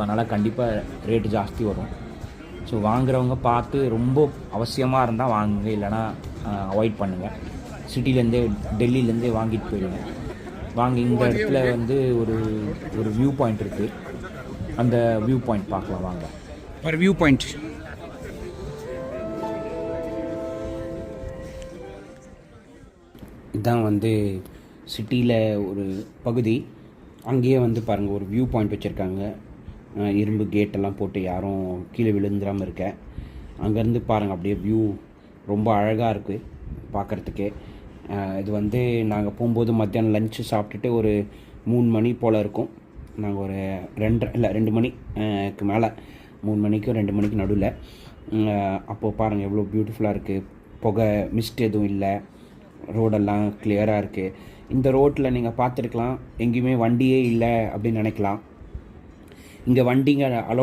அதனால் கண்டிப்பாக ரேட்டு ஜாஸ்தி வரும். ஸோ வாங்குறவங்க பார்த்து ரொம்ப அவசியமாக இருந்தால் வாங்குங்க. இல்லைனா அவாய்ட் பண்ணுங்கள் சிட்டிலேருந்தே டெல்லியிலேருந்தே வாங்கிட்டு போயிடுங்க. வாங்கி இந்த இடத்துல வந்து ஒரு ஒரு வியூ பாயிண்ட் இருக்குது அந்த வியூ பாயிண்ட் பார்க்கலாம் வாங்க. ஒரு வியூ பாயிண்ட் இதுதான் வந்து சிட்டியில் ஒரு பகுதி. அங்கேயே வந்து பாருங்கள் ஒரு வியூ பாயிண்ட் வச்சுருக்காங்க. இரும்பு கேட்டெல்லாம் போட்டு யாரும் கீழே விழுந்துடாமல் இருக்க. அங்கேருந்து பாருங்கள் அப்படியே வியூ ரொம்ப அழகாக இருக்குது பார்க்குறதுக்கே இது வந்து நாங்கள் போகும்போது மத்தியானம் லஞ்சு சாப்பிட்டுட்டு ஒரு மூணு மணி போல் இருக்கும். நாங்கள் ஒரு ரெண்டு இல்லை ரெண்டு மணிக்கு மேலே. மூணு மணிக்கும் ரெண்டு மணிக்கு நடுவில். அப்போது பாருங்கள் எவ்வளோ பியூட்டிஃபுல்லாக இருக்குது புகை மிஸ்ட் எதுவும் இல்லை. ரோடெல்லாம் கிளியராக இருக்குது இந்த ரோட்டில் நீங்கள் பார்த்துருக்கலாம். எங்கேயுமே வண்டியே இல்லை அப்படின்னு நினைக்கலாம். இங்கே வண்டிங்க அலோ